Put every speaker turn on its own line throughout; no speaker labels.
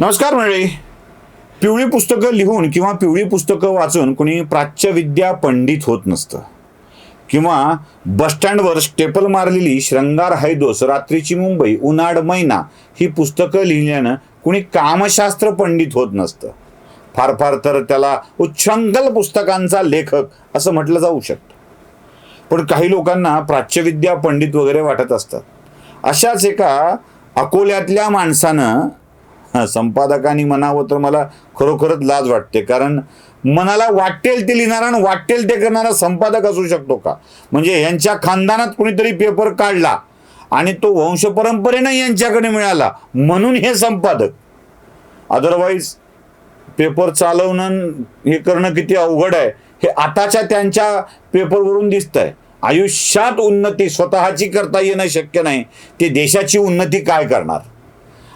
नमस्कार मंडळी. पिवळी पुस्तकं लिहून किंवा पिवळी पुस्तकं वाचून कुणी प्राच्यविद्या पंडित होत नसतं. किंवा बसस्टँडवर स्टेपल मारलेली श्रंगार हैदोस रात्रीची मुंबई उन्हाळ मैना ही पुस्तकं लिहिल्यानं कुणी कामशास्त्र पंडित होत नसतं. फार फार तर त्याला उच्छृंखल पुस्तकांचा लेखक असं म्हटलं जाऊ शकतं. पण काही लोकांना प्राच्यविद्या पंडित वगैरे वाटत असतात. अशाच एका अकोल्यातल्या माणसानं हा, संपादकांनी म्हणावं तर मला खरोखरच लाज वाटते. कारण मनाला वाटेल ते लिहिणारा आणि वाटेल ते करणारा संपादक असू शकतो का? म्हणजे यांच्या खानदानात कुणीतरी पेपर काढला आणि तो वंशपरंपरेनं यांच्याकडे मिळाला म्हणून हे संपादक. अदरवाईज पेपर चालवणं हे करणं किती अवघड आहे हे आताच्या त्यांच्या पेपरवरून दिसतंय. आयुष्यात उन्नती स्वतःची करता येणं शक्य नाही. ते देशाची उन्नती काय करणार?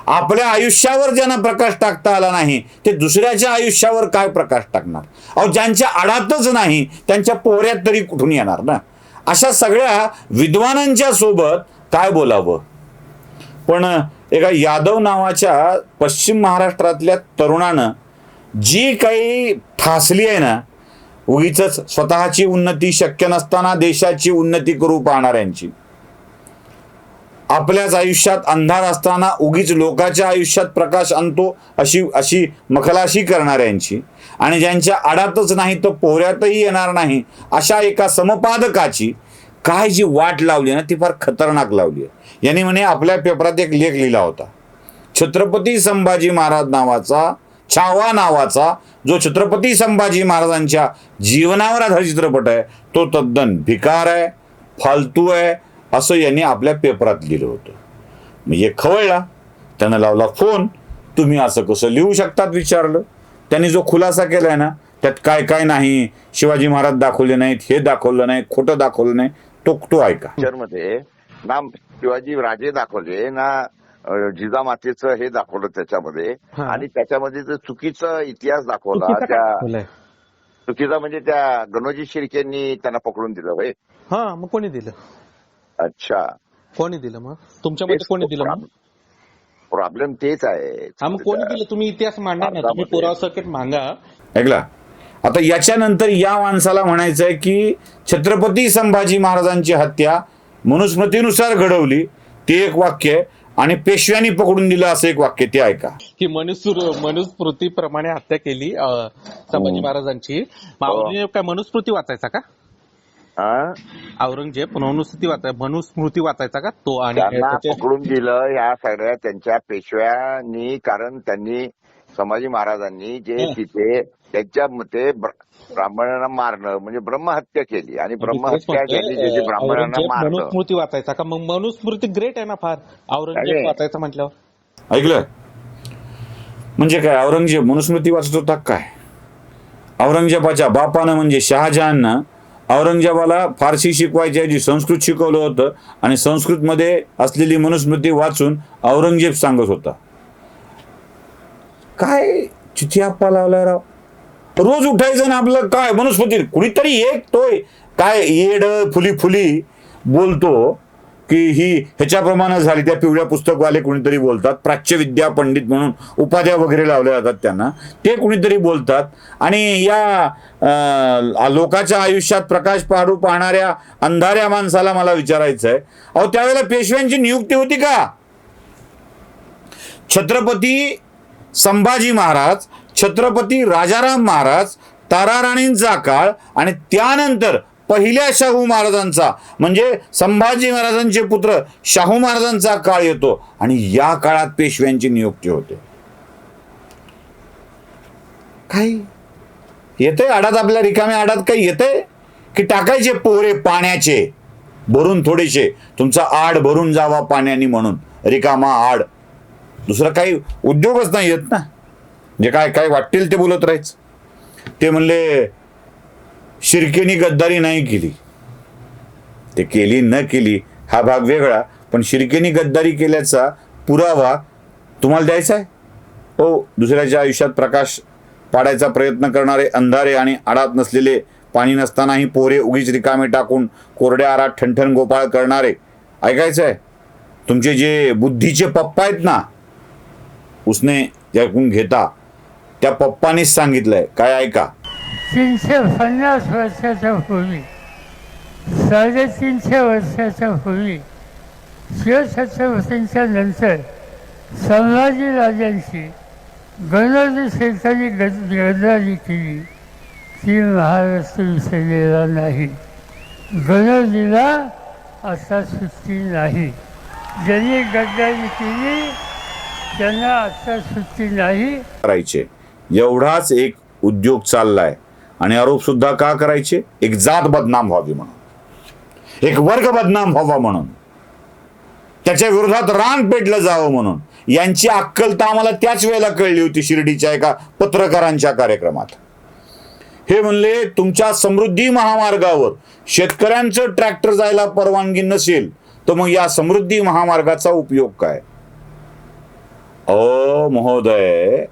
आपल्या आयुष्यावर ज्यांना प्रकाश टाकता आला नाही ते दुसऱ्याच्या आयुष्यावर काय प्रकाश टाकणार? अहो ज्यांच्या आडातच नाही त्यांच्या पोहऱ्यात तरी कुठून येणार ना? अशा सगळ्या विद्वानांच्या सोबत काय बोलावं? पण एका यादव नावाच्या पश्चिम महाराष्ट्रातल्या तरुणानं जी काही ठासली आहे ना उगीच स्वतःची उन्नती शक्य नसताना देशाची उन्नती करू पाहणाऱ्यांची. आपल्याच आयुष्यात अंधार असताना उगीच लोकांच्या आयुष्यात प्रकाश आणतो अशी अशी मखलाशी करणाऱ्यांची. आणि ज्यांच्या आडातच नाही तर पोहऱ्यातही येणार नाही अशा एका समपादकाची काय जी वाट लावली ना ती फार खतरनाक लावली आहे. यांनी म्हणे आपल्या पेपरात एक लेख लिहिला होता. छत्रपती संभाजी महाराज नावाचा छावा नावाचा जो छत्रपती संभाजी महाराजांच्या जीवनावर आधारित चित्रपट आहे तो तद्दन भिकार आहे फालतू आहे असं यांनी आपल्या पेपरात लिहिलं होतं. म्हणजे खवळला त्यानं लावला फोन तुम्ही असं कसं लिहू शकतात विचारलं. त्यांनी जो खुलासा केलाय ना त्यात काय काय नाही शिवाजी महाराज दाखवले नाहीत हे दाखवलं नाही खोटं दाखवलं नाही तो तो ऐका.
पिक्चरमध्ये ना शिवाजी राजे दाखवले ना जिजामातेचं हे दाखवलं त्याच्यामध्ये. आणि त्याच्यामध्ये जो चुकीचा इतिहास दाखवला त्या? चुकीचा म्हणजे त्या गणोजी शिर्केंनी त्यांना पकडून दिलं
हा मग कोणी दिलं?
अच्छा.
कोणी दिलं मग? तुमच्या मते कोणी दिलं मग?
प्रॉब्लेम तेच आहे.
हा मग कोणी दिलं? तुम्ही इतिहास मांडा ना. तुम्ही पुरावा सकट मागा
ऐकला. आता याच्यानंतर या माणसाला म्हणायचंय की छत्रपती संभाजी महाराजांची हत्या मनुस्मृतीनुसार घडवली ते एक वाक्य आहे. आणि पेशव्यांनी पकडून दिलं असं एक वाक्य ते ऐका.
की मनुस्मृ मनुस्मृतीप्रमाणे हत्या केली संभाजी
हो.
महाराजांची. औरंगजेब काय मनुस्मृती वाचायचा का?
हा?
औरंगजेब मनुस्मृती वाचाय मनुस्मृती वाचायचा का? तो आणि
त्यांना
त्याचे-
पकडून दिलं या सगळ्या त्यांच्या पेशव्यांनी कारण त्यांनी संभाजी महाराजांनी जे
हं.
तिथे त्यांच्या मते ब्र- ब्राह्मणांना मारणं म्हणजे ब्रह्महत्या केली आणि
मी तेच
ब्रह्महत्या
म्हणतोय,
केली म्हणजे
अं,
ब्राह्मणांना
औरंगजेब
मारलं.
मनुस्मृती वाचायचा का? मग मनुस्मृती ग्रेट आहे ना फार. औरंगजेब. वाचायचं म्हटल्यावर.
ऐकलं? म्हणजे काय औरंगजेब मनुस्मृती वाचत होता काय? औरंगजेबाच्या बापानं म्हणजे शहाजहाननं औरंगजेबाला फारसी शिकवायची जी संस्कृत शिकवलं होतं आणि संस्कृतमध्ये असलेली मनुस्मृती वाचून औरंगजेब सांगत होता. काय चिठी आप्पा लावलाय राव? रोज उठायचं ना आपलं काय? मनुस्मृती कुणीतरी एक तोय. काय येड फुली फुली बोलतो. की ही ह्याच्याप्रमाणे झाली. त्या पिवळ्या पुस्तकवाले कुणीतरी बोलतात. प्राच्यविद्या पंडित म्हणून उपाध्या वगैरे लावल्या जातात त्यांना. ते कुणीतरी बोलतात. आणि या लोकाच्या आयुष्यात प्रकाश पाडू पाहणाऱ्या अंधाऱ्या माणसाला मला विचारायचं आहे अहो त्यावेळेला पेशव्यांची नियुक्ती होती का? छत्रपती संभाजी महाराज छत्रपती राजाराम महाराज ताराराणींचा काळ आणि त्यानंतर पहिल्या शाहू महाराजांचा म्हणजे संभाजी महाराजांचे पुत्र शाहू महाराजांचा काळ येतो आणि या काळात पेशव्यांची नियुक्ती होते. काय येते आडात आपल्या रिकाम्या आडात? काही येतंय? की टाकायचे पोरे पाण्याचे भरून थोडेसे. तुमचा आड भरून जावा पाण्याने म्हणून. रिकामा आड. दुसरा काही उद्योगच नाही येत ना. जे काय काय वाटतील ते बोलत राहायचं. ते म्हणले शिर्केनी गद्दारी नाही केली. ते केली न केली हा भाग वेगळा पण शिर्केनी गद्दारी केल्याचा पुरावा तुम्हाला द्यायचा आहे? हो दुसऱ्याच्या आयुष्यात प्रकाश पाडायचा प्रयत्न करणारे अंधारे आणि आडात नसलेले पाणी नसतानाही पोरे उगीच रिकामे टाकून कोरड्या आरात ठणठण गोपाळ करणारे. ऐकायचं आहे? तुमचे जे बुद्धीचे पप्पा आहेत ना उसने ऐकून घेता त्या पप्पानेच सांगितलं आहे काय ऐका?
तीनशे पन्नास वर्षाच्या पूर्वी साडेतीनशे वर्षाच्या पूर्वी शिवछत्रपतींच्या नंतर संभाजी गणराजी गणोजी शेतांनी गद्दारी केली. ती महाराष्ट्र विसरलेला नाही. गणराजीला आता सुट्टी नाही. ज्यांनी गद्दारी केली त्यांना आता सुट्टी नाही.
करायचे. एवढाच एक उद्योग चाललाय. आणि आरोप सुद्धा का करायचे? एक जात बदनाम व्हावी म्हणून. एक वर्ग बदनाम व्हावा म्हणून. त्याच्या विरोधात रान पेटलं जावं म्हणून. यांची अक्कल तर आम्हाला त्याच वेळेला कळली होती शिर्डीच्या एका पत्रकारांच्या कार्यक्रमात. हे म्हणले तुमच्या समृद्धी महामार्गावर शेतकऱ्यांचं ट्रॅक्टर जायला परवानगी नसेल तर मग या समृद्धी महामार्गाचा उपयोग काय? अ महोदय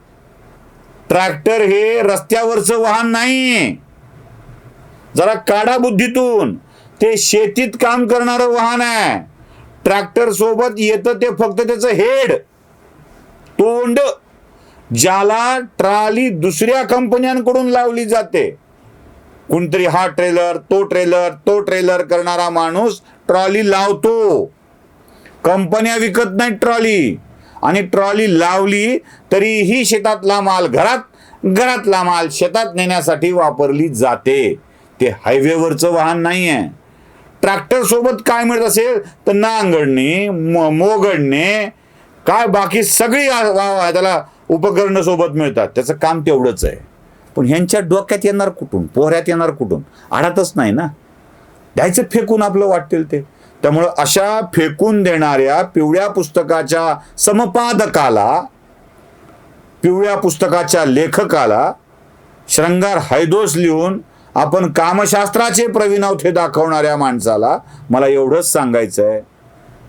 ट्रॅक्टर हे रस्त्यावरचं वाहन नाही जरा काढा बुद्धीतून. ते शेतीत काम करणारं वाहन आहे. ट्रॅक्टर सोबत येतं ते फक्त त्याचं हेड. तोंड. ज्याला ट्राली दुसऱ्या कंपन्यांकडून लावली जाते. कोणतरी हा ट्रेलर तो ट्रेलर तो ट्रेलर करणारा माणूस ट्रॉली लावतो. कंपन्या विकत नाही ट्रॉली. आणि ट्रॉली लावली तरीही शेतातला माल घरात घरातला माल शेतात नेण्यासाठी वापरली जाते. ते हायवेवरचं वाहन नाही आहे ट्रॅक्टर सोबत काय मिळत असेल? तर नांगडणे मोगडणे काय बाकी सगळी वा- त्याला उपकरणं सोबत मिळतात. त्याचं काम तेवढंच आहे. पण ह्यांच्या डोक्यात येणार कुठून? पोहऱ्यात येणार कुठून? आडातच नाही ना. द्यायचं फेकून आपलं वाटेल ते. त्यामुळं अशा फेकून देणाऱ्या पिवळ्या पुस्तकाच्या समपादकाला पिवळ्या पुस्तकाच्या लेखकाला श्रंगार हैदोस लिहून आपण कामशास्त्राचे प्रविनवथे दाखवणाऱ्या माणसाला मला एवढंच सांगायचं आहे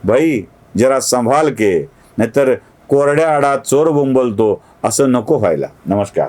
भाई जरा संभाल के नाहीतर कोरड्या आडा चोर बोंबलतो असं नको व्हायला. नमस्कार.